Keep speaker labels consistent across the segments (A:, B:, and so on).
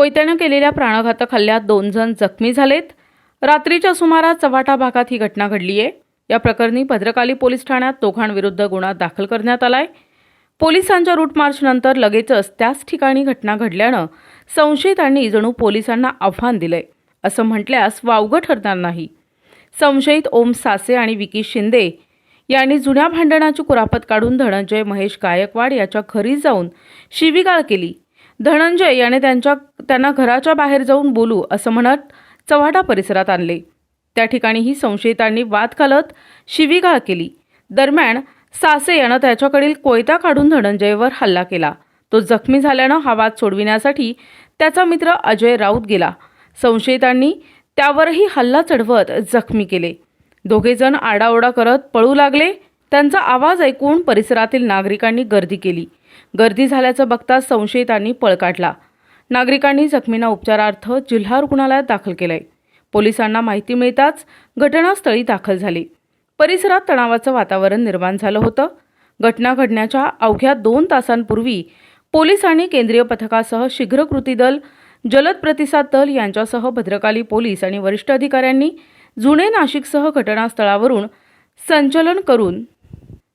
A: कोयत्यानं केलेल्या प्राणघातक हल्ल्यात दोन जण जखमी झालेत. रात्रीच्या सुमारास चव्हाटा भागात ही घटना घडली आहे. या प्रकरणी भद्रकाली पोलीस ठाण्यात दोघांविरुद्ध गुन्हा दाखल करण्यात आलाय. पोलिसांच्या रूट मार्चनंतर लगेचच त्याच ठिकाणी घटना घडल्यानं संशयितांनी जणू पोलिसांना आव्हान दिलंय. असं म्हटल्यास वावगं ठरणार नाही. संशयित ओम सासे आणि विकी शिंदे यांनी जुन्या भांडणाची कुरापत काढून धनंजय महेश गायकवाड याच्या घरी जाऊन शिवीगाळ केली. धनंजय याने त्यांच्या त्यांना घराच्या बाहेर जाऊन बोलू असं म्हणत चव्हाटा परिसरात आणले. त्या ठिकाणीही संशयितांनी वाद घालत शिवीगाळ केली. दरम्यान सासे यानं त्याच्याकडील कोयता काढून धनंजयवर हल्ला केला. तो जखमी झाल्यानं हा वाद सोडविण्यासाठी त्याचा मित्र अजय राऊत गेला. संशयितांनी त्यावरही हल्ला चढवत जखमी केले. दोघेजण आडाओडा करत पळू लागले. त्यांचा आवाज ऐकून परिसरातील नागरिकांनी गर्दी केली. गर्दी झाल्याचं बघताच संशयितांनी पळ काढला. नागरिकांनी जखमींना उपचारार्थ जिल्हा रुग्णालयात दाखल केलंय. पोलिसांना माहिती मिळताच घटनास्थळी दाखल झाली. परिसरात तणावाचं वातावरण निर्माण झालं होतं. घटना घडण्याच्या अवघ्या दोन तासांपूर्वी पोलिसांनी केंद्रीय पथकासह शीघ्र कृती दल जलद प्रतिसाद दल यांच्यासह भद्रकाली पोलीस आणि वरिष्ठ अधिकाऱ्यांनी जुने नाशिकसह घटनास्थळावरून संचलन करून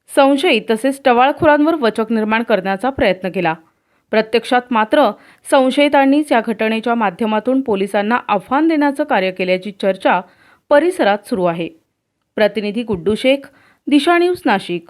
A: संशयित तसेच टवाळखोरांवर वचक निर्माण करण्याचा प्रयत्न केला. प्रत्यक्षात मात्र संशयितांनीच या घटनेच्या माध्यमातून पोलिसांना आव्हान देण्याचं कार्य केल्याची चर्चा परिसरात सुरू आहे. प्रतिनिधी गुड्डू शेख दिशा न्यूज नाशिक.